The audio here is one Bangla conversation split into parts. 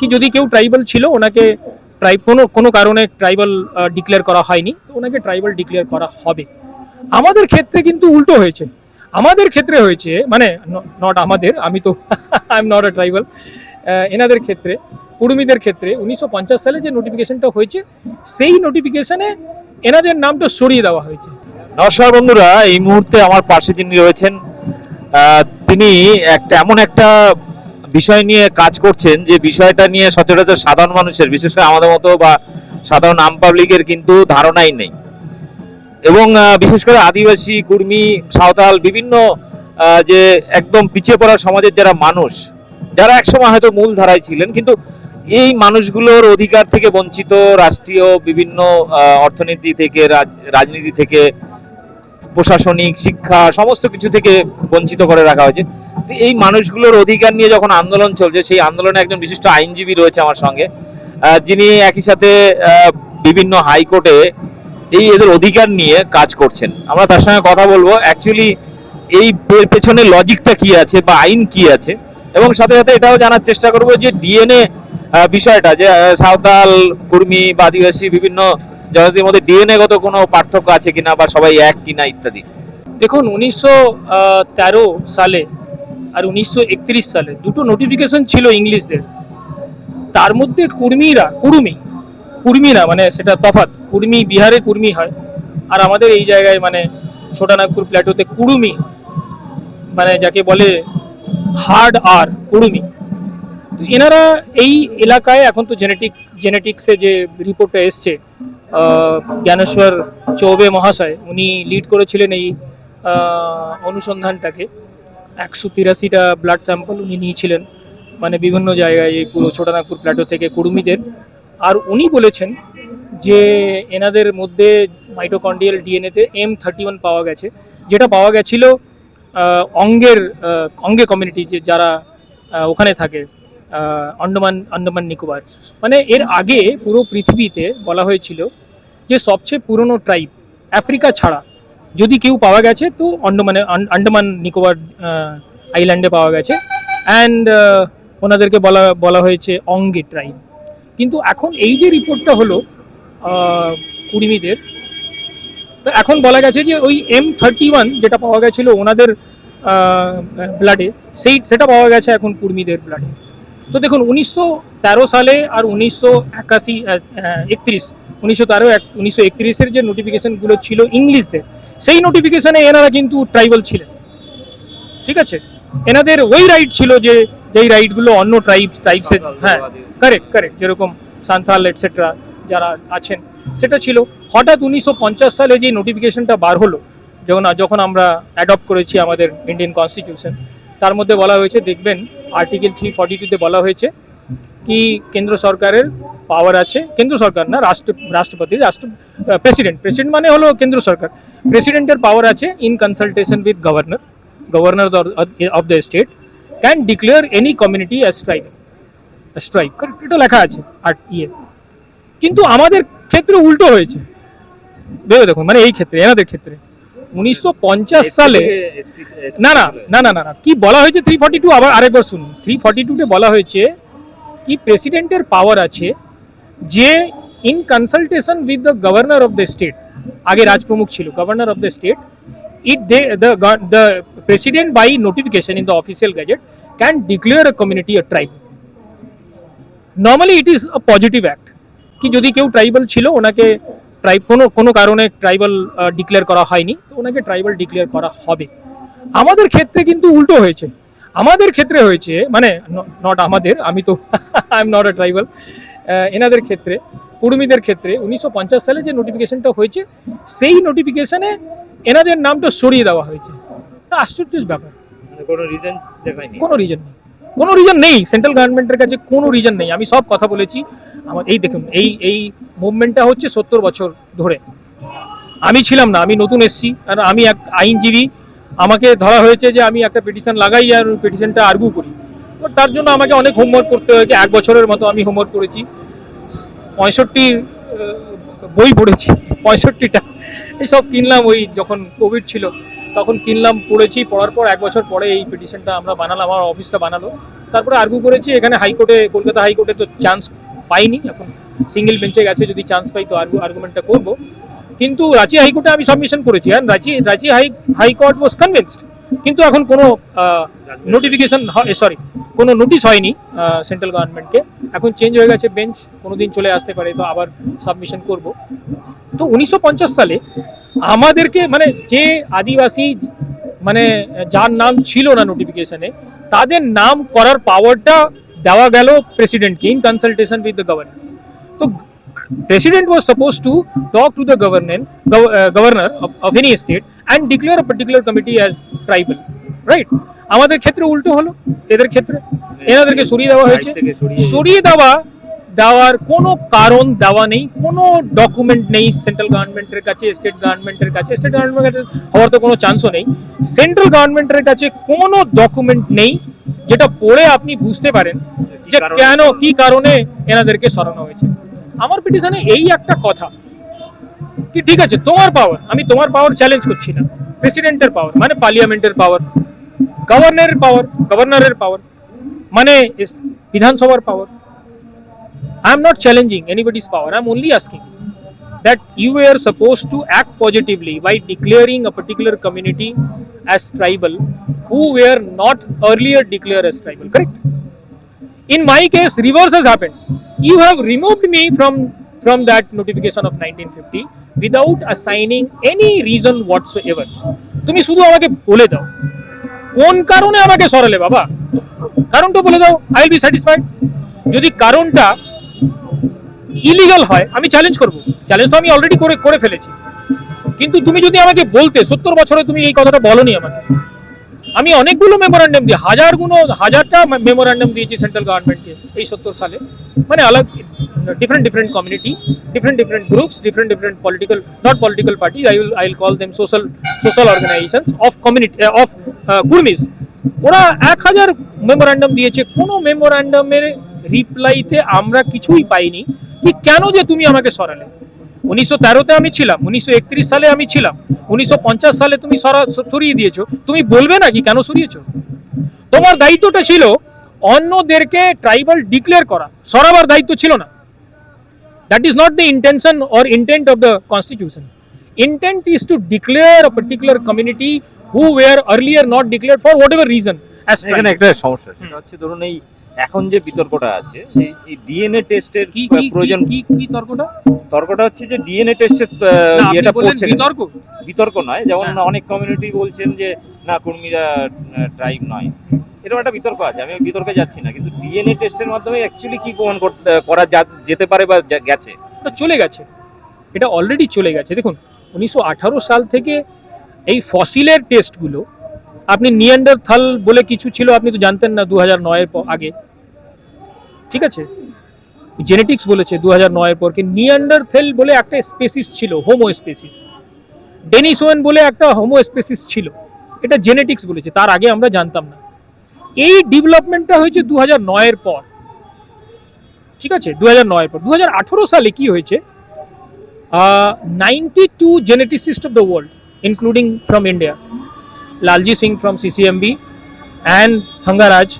কি যদি কেউ ট্রাইবাল ছিল, ওনাকে ট্রাইব কোনো কোনো কারণে ট্রাইবাল ডিক্লেয়ার করা হয়নি, তো ওনাকে ট্রাইবাল ডিক্লেয়ার করা হবে। আমাদের ক্ষেত্রে কিন্তু উল্টো হয়েছে। আমাদের ক্ষেত্রে হয়েছে মানে নট আমাদের, আমি তো I am not a tribal এনাদের ক্ষেত্রে, কুর্মীদের ক্ষেত্রে উনিশশো পঞ্চাশ সালে যে নোটিফিকেশনটা হয়েছে, সেই নোটিফিকেশনে এনাদের নামটা সরিয়ে দেওয়া হয়েছে। নমস্কার বন্ধুরা, এই মুহূর্তে আমার পাশে যিনি রয়েছেন তিনি একটা এমন একটা বিষয় নিয়ে কাজ করছেন, যে বিষয়টা নিয়ে সচরাচর সাধারণ মানুষের, বিশেষ করে আমাদের মতো বা সাধারণ আম পাবলিকের কিন্তু ধারণাই নেই। এবং বিশেষ করে আদিবাসী, কুর্মী, সাঁওতাল, বিভিন্ন যে একদম পিছিয়ে পড়া সমাজের যারা মানুষ, যারা একসময় হয়তো মূল ধারায় ছিলেন, কিন্তু এই মানুষগুলোর অধিকার থেকে বঞ্চিত রাষ্ট্রীয় বিভিন্ন অর্থনীতি থেকে, রাজ- রাজনীতি থেকে প্রশাসনিক, শিক্ষা, সমস্ত কিছু থেকে বঞ্চিত করে রাখা হয়েছে। তো এই মানুষগুলোর অধিকার নিয়ে যখন আন্দোলন চলছে, সেই আন্দোলনে একজন বিশিষ্ট আইনজীবী রয়েছে আমার সঙ্গে। যিনি একই সাথে বিভিন্ন হাইকোর্টে এই এদের অধিকার নিয়ে কাজ করছেন। আমরা তার সঙ্গে কথা বলব। অ্যাকচুয়ালি এই পেছনে লজিকটা কি আছে বা আইন কি আছে? এবং সাথে সাথে এটাও জানার চেষ্টা করব যে ডিএনএ বিষয়টা যে সাঁওতাল, কুর্মী বা আদিবাসী বিভিন্ন জনজাতির মধ্যে ডিএনএ গত কোনো পার্থক্য আছে কিনা বা সবাই এক কিনা ইত্যাদি? দেখুন, উনিশশো তেরো সালে আর উনিশশো একত্রিশ সালে দুটো নোটিফিকেশন ছিল ইংলিশদের। তার মধ্যে কুর্মীরা, কুর্মী, কুর্মীরা মানে সেটা তফাৎ, কুর্মী বিহারে কুর্মী হয় আর আমাদের এই জায়গায় মানে ছোটানাগপুর প্ল্যাটোতে কুড়ুমি মানে যাকে বলে হার্ড আর কুড়ুমি তো এনারা এই এলাকায় এখন তো জেনেটিক জেনেটিক্সে যে রিপোর্টটা এসছে জ্ঞানেশ্বর চৌবে মহাশয়, উনি লিড করেছিলেন এই অনুসন্ধানটাকে। একশো তিরাশিটা ব্লাড স্যাম্পল উনি নিয়েছিলেন মানে বিভিন্ন জায়গায় এই পুরো ছোটানাগপুর প্ল্যাটো থেকে কুর্মীদের। আর উনি বলেছেন যে এনাদের মধ্যে মাইটোকন্ডিয়াল ডিএনএতে এম থার্টি ওয়ান পাওয়া গেছে, যেটা পাওয়া গেছিল অঙ্গের অঙ্গে কমিউনিটি যে যারা ওখানে থাকে। আন্ডামান আন্ডামান, নিকোবর। মানে এর আগে পুরো পৃথিবীতে বলা হয়েছিল যে সবচেয়ে পুরনো ট্রাইব আফ্রিকা ছাড়া যদি কেউ পাওয়া গেছে তো আন্ডামানে আন- আন্ডামান, নিকোবর আইল্যান্ডে পাওয়া গেছে। অ্যান্ড ওনাদেরকে বলা বলা হয়েছে অঙ্গে ট্রাইব কিন্তু এখন এই যে রিপোর্টটা হলো কুড়িমিদের, তো এখন বলা গেছে যে ওই এম থার্টি ওয়ান যেটা পাওয়া গেছিল ওনাদের ব্লাডে সেই, সেটা পাওয়া গেছে এখন কুর্মীদের ব্লাডে তো দেখুন উনিশশো তেরো সালে আর উনিশশো একাশি একত্রিশ উনিশশো তেরো উনিশশো একত্রিশের যে নোটিফিকেশনগুলো ছিল ইংলিশদের সেই নোটিফিকেশনে এনারা কিন্তু ট্রাইবাল ছিলেন। ঠিক আছে? এনাদের ওই রাইট ছিল যে যেই রাইটগুলো অন্য ট্রাইব টাইপসের হ্যাঁ কারেক্ট কারেক্ট যেরকম সান্থাল এটসেট্রা যারা আছেন সেটা ছিল। হঠাৎ উনিশশো পঞ্চাশ সালে যে নোটিফিকেশনটা বার হলো যখন যখন আমরা অ্যাডপ্ট করেছি আমাদের ইন্ডিয়ান কনস্টিটিউশন তার মধ্যে বলা হয়েছে, দেখবেন আর্টিকেল থ্রি ফর্টি টুতে বলা হয়েছে কি কেন্দ্র সরকারের পাওয়ার আছে। কেন্দ্র সরকার না, রাষ্ট্র, রাষ্ট্রপতি, রাষ্ট্র প্রেসিডেন্ট প্রেসিডেন্ট মানে হলো কেন্দ্র সরকার। প্রেসিডেন্টের পাওয়ার আছে in consultation with governor governor of the state can declare any community tribe strike এটা লেখা আছে, আর ইয়ে। কিন্তু আমাদের ক্ষেত্রে উল্টো হয়েছে। ভেবে দেখুন মানে এই ক্ষেত্রে, এনাদের ক্ষেত্রে। উনিশশো সালে না না না না না না। কি বলা হয়েছে? থ্রি ফর্টি টু আবার আরেকবার শুনুন। থ্রি ফর্টি টুতে বলা হয়েছে কি প্রেসিডেন্টের পাওয়ার আছে যে in consultation with the governor of the state আগে রাজপ্রমুখ ছিল governor of the state it they the go- the president by notification in the official gazette can declare a community a tribe. Normally it is a positive act. কি যদি কেউ ট্রাইবাল ছিল ওনাকে ট্রাইব কোনো কোনো কারণে ট্রাইবাল ডিক্লেয়ার করা হয়নি। তো ওনাকে ট্রাইবাল ডিক্লেয়ার করা হবে। আমাদের ক্ষেত্রে কিন্তু উল্টো হয়েছে। আমাদের ক্ষেত্রে হয়েছে মানে নট আমাদের আমি তো I am not a tribal এনাদের ক্ষেত্রে কুর্মীদের ক্ষেত্রে উনিশশো পঞ্চাশ সালে যে নোটিফিকেশনটা হয়েছে সেই নোটিফিকেশনে এনাদের নামটা সরিয়ে দেওয়া হয়েছে। এটা আশ্চর্যের ব্যাপার। কোনো রিজন দেখায়নি? কোনো রিজন নেই। কোনো রিজন নেই। সেন্ট্রাল গভর্নমেন্টের কাছে কোনো রিজন নেই। আমি সব কথা বলেছি। আমার এই দেখুন, এই এই মুভমেন্টটা হচ্ছে সত্তর বছর ধরে। আমি ছিলাম না, আমি নতুন এসছি, আর আমি এক আইনজীবী। আমাকে ধরা হয়েছে যে আমি একটা পিটিশন লাগাই আর পিটিশনটা আর্গু করি। তার জন্য আমাকে অনেক হোমওয়ার্ক করতে হয়েছে, এক বছরের মতো আমি হোমওয়ার্ক করেছি। পঁয়ষট্টি বই পড়েছি, পঁয়ষট্টিটা। এইসব কিনলাম ওই যখন কোভিড ছিল, তখন কিনলাম, পড়েছি, পড়ার পর এক বছর পরে এই পিটিশনটা আমরা বানালাম, আমার অফিসটা বানালো। তারপরে আর্গু করেছি, এখানে হাইকোর্টে, কলকাতা হাইকোর্টে তো চান্স পাইনি, এখন সিঙ্গেল বেঞ্চে গেছে, যদি চান্স পাই তো আর্গু আর্গুমেন্টটা করব। কিন্তু রাঁচি হাইকোর্টে আমি সাবমিশন করেছি and Ranchi Ranchi high, high court was convinced কিন্তু এখন কোনো নোটিফিকেশন সরি কোনো নোটিশ হয়নি সেন্ট্রাল গভর্নমেন্টকে এখন চেঞ্জ হয়ে গেছে বেঞ্চ কোনো দিন চলে আসতে পারে তো আবার সাবমিশন করব। তো উনিশশো পঞ্চাশ সালে আমাদেরকে মানে যে আদিবাসী মানে যার নাম ছিল না নোটিফিকেশনে তাদের নাম করার পাওয়ারটা দেওয়া গেল প্রেসিডেন্টকে in consultation with the governor তো president was supposed to talk to the governor, gov- uh, governor of, of any state and declare a particular committee as tribal right? আমাদের ক্ষেত্রে উল্টো হলো এদের ক্ষেত্রে এনাদেরকে সরিয়ে দেওয়া হয়েছে। সরিয়ে- সরিয়ে দেওয়া দেওয়ার কোনো কারণ দেওয়া নেই কোনো ডকুমেন্ট নেই সেন্ট্রাল গভর্নমেন্টের কাছে স্টেট গভর্নমেন্টের কাছে। স্টেট গভর্নমেন্টের কাছে হওয়ার তো কোনো চান্সও নেই। সেন্ট্রাল গভর্নমেন্টের কাছে কোনো ডকুমেন্ট নেই। যেটা পড়ে আপনি বুঝতে পারেন যে কেন কি কারণে এনাদেরকে সরানো হয়েছে। আমার পিটিশনে এই একটা কথা কি ঠিক আছে তোমার পাওয়ার আমি তোমার পাওয়ার চ্যালেঞ্জ করছি না। প্রেসিডেন্টের পাওয়ার মানে পার্লিয়ামেন্টের পাওয়ার গভর্নরের পাওয়ার গভর্নরের পাওয়ার মানে বিধানসভার power I am not challenging anybody's power I am only asking that you were supposed to act positively by declaring a particular community as tribal who were not earlier declared as tribal correct in my case reverse has happened you have removed me from from that notification of 1950 without assigning any reason whatsoever তুমি শুধু আমাকে বলে দাও কোন কারণে আমাকে সরালে বাবা কারণটা বলে দাও আই উইল বি স্যাটিসফাইড যদি কারণটা ইলিগাল হয় আমি চ্যালেঞ্জ করব চ্যালেঞ্জ তো আমি অলরেডি করে করে ফেলেছি কিন্তু তুমি যদি আমাকে বলতে, সত্তর বছরে তুমি এই কথাটা বলনি আমাকে। আমি অনেকগুলো মেমোরান্ডাম দিই হাজারগুলো হাজারটা মেমোরান্ডাম দিয়েছি সেন্ট্রাল গভর্নমেন্টকে এই সত্তর সালে। মানে আলাগ different different community different different groups different different political not political party I will I will call them social social organisations of community of Kurmis ওরা এক হাজার মেমোরান্ডাম দিয়েছে। কোনো মেমোরান্ডামের রিপ্লাইতে আমরা কিছুই পাইনি। কি কেন যে তুমি আমাকে সরালে? উনিশশো তেরোতে আমি ছিলাম উনিশশো একত্রিশ সালে আমি ছিলাম উনিশশো পঞ্চাশ সালে তুমি সরা সরিয়ে দিয়েছ তুমি বলবে না কি কেন সরিয়েছো তোমার দায়িত্বটা ছিল অন্যদেরকে ট্রাইবাল ডিক্লেয়ার করা সরাবার দায়িত্ব ছিল না not the intention or intent of the constitution intent is to declare a particular community who were earlier not declared for whatever reason as এখানে tribal. একটা সমস্যা হচ্ছে ধরুন এই এখন যে বিতর্কটা আছে এই ডিএনএ টেস্টের কি কি প্রয়োজন কি কি তর্কটা? তর্কটা হচ্ছে যে ডিএনএ টেস্টের আপনি পড়ছে বিতর্ক। বিতর্ক নয় যেমন। অনেক কমিউনিটি বলছেন যে না কর্মীরা ট্রাইব নয়। এরকম একটা বিতর্ক আছে আমি বিতর্কে যাচ্ছি না কিন্তু ডিএনএ টেস্টের মাধ্যমে অ্যাকচুয়ালি কি প্রমাণ করা যা- যেতে পারে বা গেছে? এটা চলে গেছে। এটা অলরেডি চলে গেছে। দেখুন উনিশশো আঠারো সাল থেকে এই ফসিলের টেস্টগুলো আপনি নিয়েন্ডার থাল বলে কিছু ছিল, আপনি তো জানতেন না দু হাজার নয়ের আগে। ঠিক আছে? জেনেটিক্স বলেছে দু হাজার নয়ের পর কি নিয়ান্ডার থেল বলে একটা স্পেসিস ছিল হোমো স্পেসিস ডেনিসোয়েন বলে একটা হোমো স্পেসিস ছিল, এটা জেনেটিক্স বলেছে, তার আগে আমরা জানতাম না। এই ডেভেলপমেন্টটা হয়েছে দু হাজার নয়ের পর। ঠিক আছে? দু হাজার নয়ের পর। দু হাজার আঠেরো সালে কি হয়েছে? Ninety two geneticist of the world including from India Lalji Singh from CCMB and Thangaraj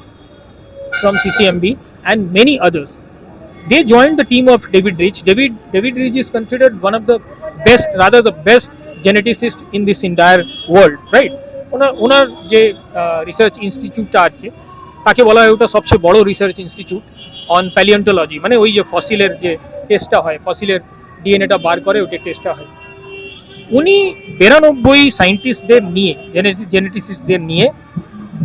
from CCMB and many others. They joined the team of David Rich. David David Rich is considered one of the best, rather the best geneticist in this entire world, right? ওনার ওনার যে রিসার্চ ইনস্টিটিউটটা আছে তাকে বলা হয় ওটা সবচেয়ে বড় রিসার্চ ইনস্টিটিউট অন প্যালিয়ন্টোলজি মানে ওই যে ফসিলের যে টেস্টটা হয় ফসিলের ডিএনএটা বার করে ওটা টেস্টটা হয় উনি বিরানব্বই সায়েন্টিস্টদের নিয়ে জেনেটিসিস্টদের নিয়ে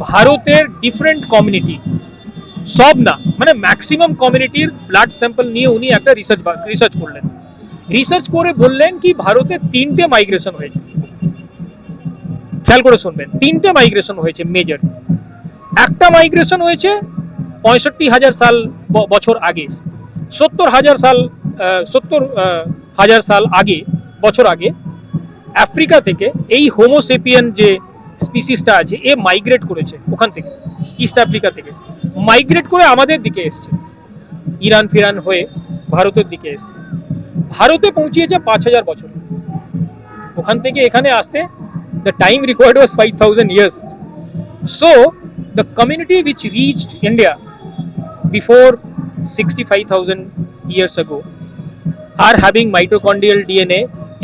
ভারতের ডিফারেন্ট কমিউনিটি সব না মানে ম্যাক্সিমাম কমিউনিটির ব্লাড স্যাম্পল নিয়ে উনি একটা রিসার্চ রিসার্চ করলেন। রিসার্চ করে বললেন কি, ভারতে তিনটে মাইগ্রেশন হয়েছে। খেয়াল করে শুনবেন, তিনটে মাইগ্রেশন হয়েছে মেজর একটা মাইগ্রেশন হয়েছে পঁয়ষট্টি হাজার সাল বছর আগে, সত্তর হাজার সাল সত্তর হাজার সাল আগে, বছর আগে আফ্রিকা থেকে এই হোমোসেপিয়ান যে স্পিসিসটা আছে এ মাইগ্রেট করেছে ওখান থেকে ইস্ট আফ্রিকা থেকে। মাইগ্রেট করে আমাদের দিকে এসছে। ইরান ফিরান হয়ে ভারতের দিকে এসছে। ভারতে পৌঁছিয়েছে পাঁচ হাজার বছর। ওখান থেকে এখানে আসতে The time required was 5,000 years. So, the community which reached India before 65,000 years ago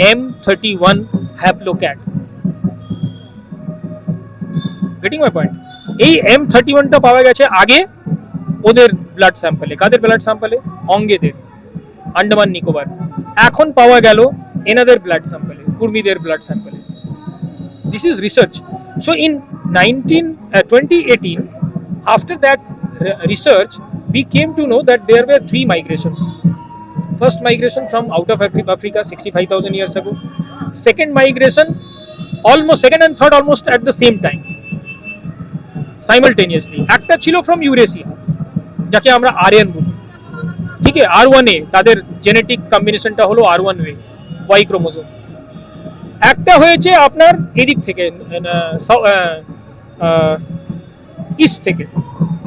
M thirty mitochondrial DNA M31 haplocat. Getting my point এই এম থার্টি ওয়ানটা পাওয়া গেছে আগে ওদের ব্লাড স্যাম্পলে কাদের ব্লাড স্যাম্পলে অঙ্গেদের আন্ডামান নিকোবর এখন পাওয়া গেল এনাদের ব্লাড স্যাম্পলে কুর্মীদের ব্লাড স্যাম্পলে is research so in 19 uh, 2018 after that uh, research we came to know that there were three migrations first migration from out of Afri- africa 65000 years ago second migration, almost second and third almost at the same time simultaneously একটা ছিল ফ্রম ইউরেশিয়া যাকে আমরা আরএন বলি। ঠিক আছে আর ওয়ান এ তাদের জেনেটিক কম্বিনেশনটা হলো R one way Y chromosome একটা হয়েছে আপনার এদিক থেকে ইস্ট থেকে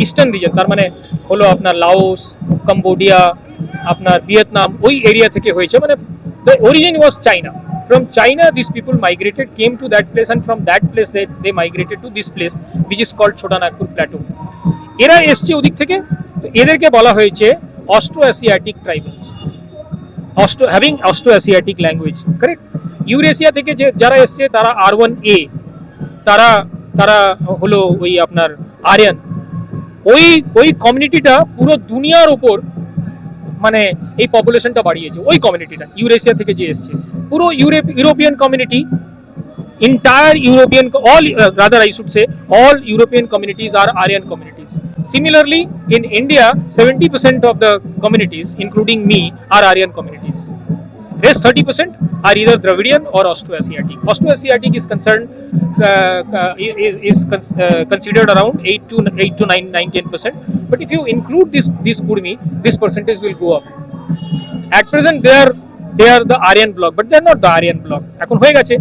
ইস্টার্ন রিজন তার মানে হলো আপনার লাওস কম্বোডিয়া আপনার ভিয়েতনাম ওই এরিয়া থেকে হয়েছে মানে the origin was China from China this people migrated came to that place and from that place they they migrated to this place which is called Chhotanagpur plateau এরা এসছে ওদিক থেকে, তো এদেরকে বলা হয়েছে Austro Asiatic tribals Austro having Austro Asiatic language correct Eurasia থেকে যে, যারা এসছে, তারা আর ওয়ান এ তারা তারা হলো ওই আপনার আরিয়ান ওই ওই কমিউনিটিটা পুরো দুনিয়ার ওপর মানে এই পপুলেশনটা বাড়িয়েছে, ওই কমিউনিটিটা ইউরেশিয়া থেকে যে এসছে। পুরো Europe European community entire European, all uh, rather I should say, all European communities are Aryan communities. Similarly, in India, 70% of the communities, including me, are Aryan communities. Rest 30% are either Dravidian or Austroasiatic. Austroasiatic is concerned uh, uh, is, is cons- uh, considered around 8 to 8 to 9, 9 10%. But if you include this this Kurmi, this percentage will go up. at present they are they are the Aryan bloc but they are not the Aryan bloc এখন হয়ে গেছে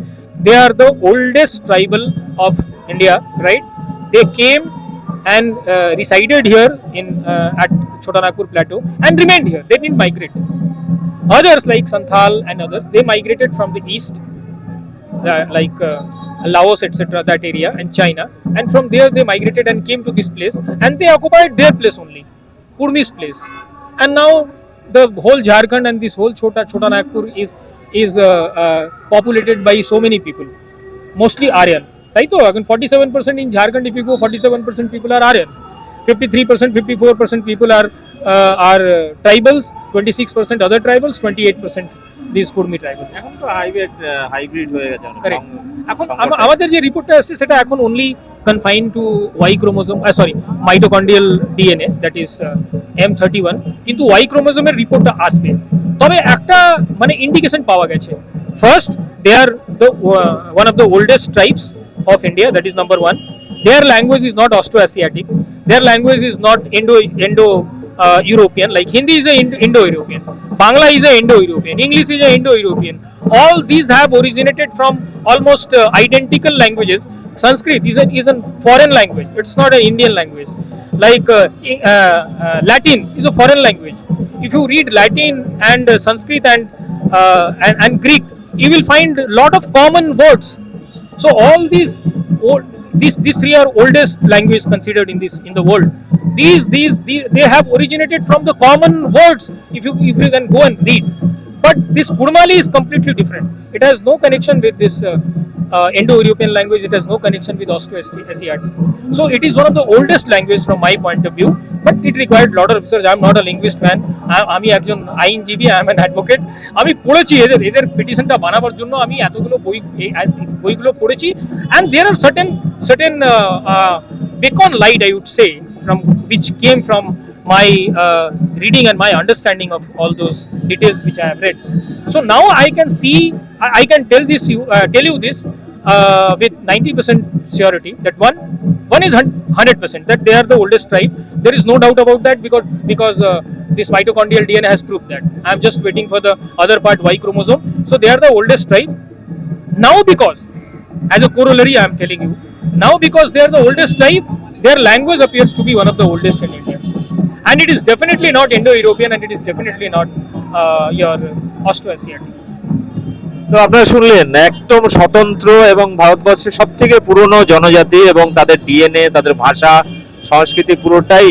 they are the oldest tribal of India right they came and uh, resided here in uh, at Chotanagpur plateau and remained here they didn't migrate others like Santhal and others they migrated from the east uh, like uh, Laos etc that area and China and from there they migrated and came to this place and they occupied their place only Kurmi's place and now the whole Jharkhand and this whole Chota Chota Nagpur is is uh, uh, populated by so many people mostly Aryan তাই তো এখন 47% in Jharkhand if you go 47% people are Aryan 53% 54% people are uh, are uh, tribals 26% other tribals 28% tribals এখন তো হাইব্রিড হাইব্রিড হয়ে গেছে এখন। আমাদের যে রিপোর্টটা আসছে সেটা এখন only confine to Y chromosome sorry mitochondrial DNA that is M thirty one কিন্তু ওয়াই ক্রোমোজোমের রিপোর্টটা আসবে। তবে একটা মানে ইন্ডিকেশন পাওয়া গেছে। First they are the one of the oldest tribes of India that is number one their language is not Austro Asiatic their language is not Indo Indo uh, European, like Hindi is a Indo European, Bangla is a Indo European, English is a Indo European. All these have originated from almost uh, identical languages. Sanskrit is an is a foreign language. It's not an Indian language. Like uh, uh, uh, Latin is a foreign language. If you read Latin and uh, Sanskrit and, uh, and and Greek, you will find a lot of common words. So all these these these three are oldest language considered in this in the world. These these, these they have originated from the common words. If you if you can go and read, but this Kurmali is completely different. It has no connection with this uh, uh, Indo-European language. It has no connection with Austro-Asiatic. So it is one of the oldest languages from my point of view. But it required lot of research. I am not a linguist man. আমি একজন আইনজীবী আই এম অ্যান অ্যাডভোকেট আমি পড়েছি এদের এদের পিটিশনটা বানাবার জন্য আমি এতগুলো বই বইগুলো পড়েছি and there are certain certain beacon light I would say from my uh, reading and my understanding of all those details which I have read. So now I can see, I, I can tell this you, uh, tell you this uh, with 90% surety that one, one is 100% that they are the oldest tribe. There is no doubt about that because because uh, this mitochondrial DNA has proved that. I am just waiting for the other part Y chromosome. So they are the oldest tribe. Now because as a corollary I am telling you now because they are the oldest tribe their language appears to be one of the oldest in India and it is definitely not Indo-European and it is definitely not uh, your Austro-Asiatic তো আপনারা শুনলেন একদম স্বতন্ত্র এবং ভারতবর্ষের সব থেকে পুরনো জনজাতি এবং তাদের ডিএনএ তাদের ভাষা সংস্কৃতি পুরোটাই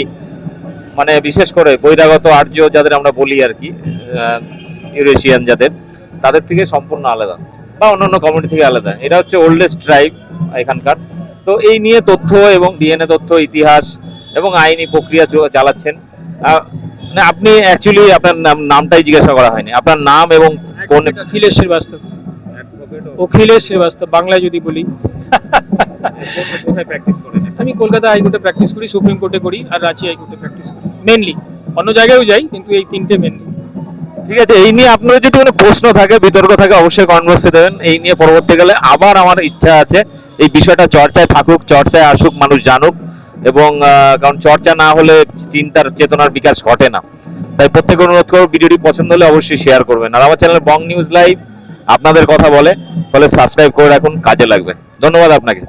মানে বিশেষ করে বহিরাগত আর্য যাদের আমরা বলি আর কি ইউরেশিয়ান যাদের তাদের থেকে সম্পূর্ণ আলাদা বা অন্যান্য কমিউনিটি থেকে আলাদা। এটা হচ্ছে ওল্ডেস্ট ট্রাইব এখানকার। তো এই নিয়ে তথ্য এবং ডিএনএ তথ্য ইতিহাস এবং আইনি প্রক্রিয়া চালাচ্ছেন। না, আপনি অ্যাকচুয়ালি আপনার নাম নামটাই জিজ্ঞাসা করা হয়নি। আপনার নাম এবং কোন অখিলেশ শ্রীবাস্তব অখিলেশ শ্রীবাস্তব বাংলায় যদি বলি। আমি কলকাতা হাইকোর্টে প্র্যাকটিস করি সুপ্রিম কোর্টে করি আর রাঁচি হাইকোর্টে প্র্যাকটিস করি। মেনলি অন্য জায়গায়ও যাই কিন্তু এই তিনটে মেনলি ঠিক আছে এই নিয়ে আপনার যদি কোনো প্রশ্ন থাকে বিতর্ক থাকে অবশ্যই কনভার্সে দেবেন। এই নিয়ে পরবর্তীকালে আবার আমার ইচ্ছা আছে এই বিষয়টা চর্চায় থাকুক চর্চায় আসুক মানুষ জানুক। এবং কারণ চর্চা না হলে চিন্তার চেতনার বিকাশ ঘটে না। তাই প্রত্যেকে অনুরোধ করব ভিডিওটি পছন্দ হলে অবশ্যই শেয়ার করবেন। আর আমার চ্যানেল বং নিউজ লাইভ আপনাদের কথা বলে, ফলে সাবস্ক্রাইব করে রাখুন, কাজে লাগবে। ধন্যবাদ আপনাকে।